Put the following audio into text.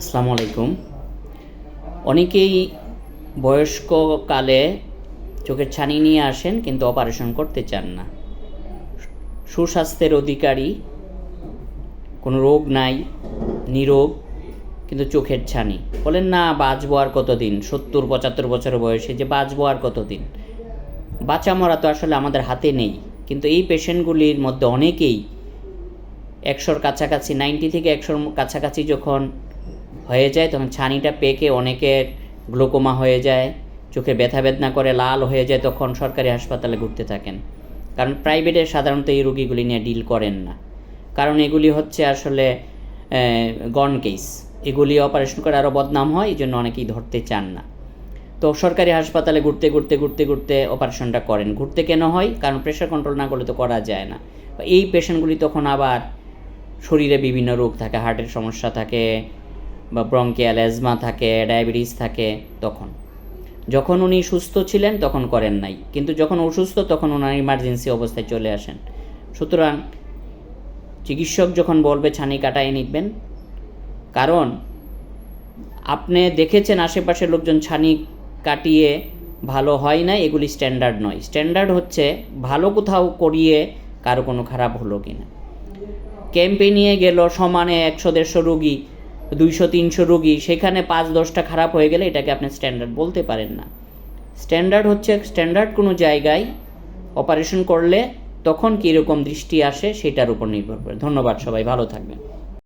আসসালামু আলাইকুম। অনেকেই বয়স্ককালে চোখের ছানি নিয়ে আসেন কিন্তু অপারেশন করতে চান না। সুস্বাস্থ্যের অধিকারী, কোনো রোগ নাই, নিরোগ, কিন্তু চোখের ছানি। বলেন না, বাঁচবো আর কতদিন? সত্তর, পঁচাত্তর বছর বয়সে যে বাঁচবো আর কতদিন? বাঁচা মরা তো আসলে আমাদের হাতে নেই। কিন্তু এই পেশেন্টগুলির মধ্যে অনেকেই একশোর কাছাকাছি, নাইনটি থেকে একশোর কাছাকাছি যখন হয়ে যায়, তখন ছানিটা পেকে অনেকের গ্লোকোমা হয়ে যায়, চোখে ব্যথা বেদনা করে, লাল হয়ে যায়, তখন সরকারি হাসপাতালে ঘুরতে থাকেন। কারণ প্রাইভেটে সাধারণত এই রোগীগুলি নিয়ে ডিল করেন না। কারণ এগুলি হচ্ছে আসলে গন কেস। এগুলি অপারেশন করে আরও বদনাম হয়, এই জন্য অনেকেই ধরতে চান না। তো সরকারি হাসপাতালে ঘুরতে ঘুরতে ঘুরতে ঘুরতে অপারেশনটা করেন। ঘুরতে কেন হয়? কারণ প্রেশার কন্ট্রোল না করলে তো করা যায় না। এই পেশেন্টগুলি তখন আবার শরীরে বিভিন্ন রোগ থাকে, হার্টের সমস্যা থাকে বা ব্রঙ্কিয়াল অ্যাজমা থাকে ডায়াবেটিস থাকে, তখন। যখন উনি সুস্থ ছিলেন, তখন করেন নাই। কিন্তু যখন অসুস্থ, তখন ওনার ইমার্জেন্সি অবস্থায় চলে আসেন। সুতরাং চিকিৎসক যখন বলবে, ছানি কাটায় নিবেন। কারণ আপনি দেখেছেন আশেপাশের লোকজন ছানি কাটিয়ে ভালো হয় না এগুলি স্ট্যান্ডার্ড নয়। স্ট্যান্ডার্ড হচ্ছে ভালো কোথাও করিয়ে কারও কোনো খারাপ হলো কি না ক্যাম্পে নিয়ে গেল, সমানে একশো দেড়শো রুগী দুইশো, তিনশো রুগী, সেখানে পাঁচ, দশটা খারাপ হয়ে গেলে এটাকে আপনি স্ট্যান্ডার্ড বলতে পারেন না। স্ট্যান্ডার্ড হচ্ছে স্ট্যান্ডার্ড কোনো জায়গায় অপারেশন করলে তখন কীরকম দৃষ্টি আসে সেটার উপর নির্ভর করে। ধন্যবাদ সবাই, ভালো থাকবেন।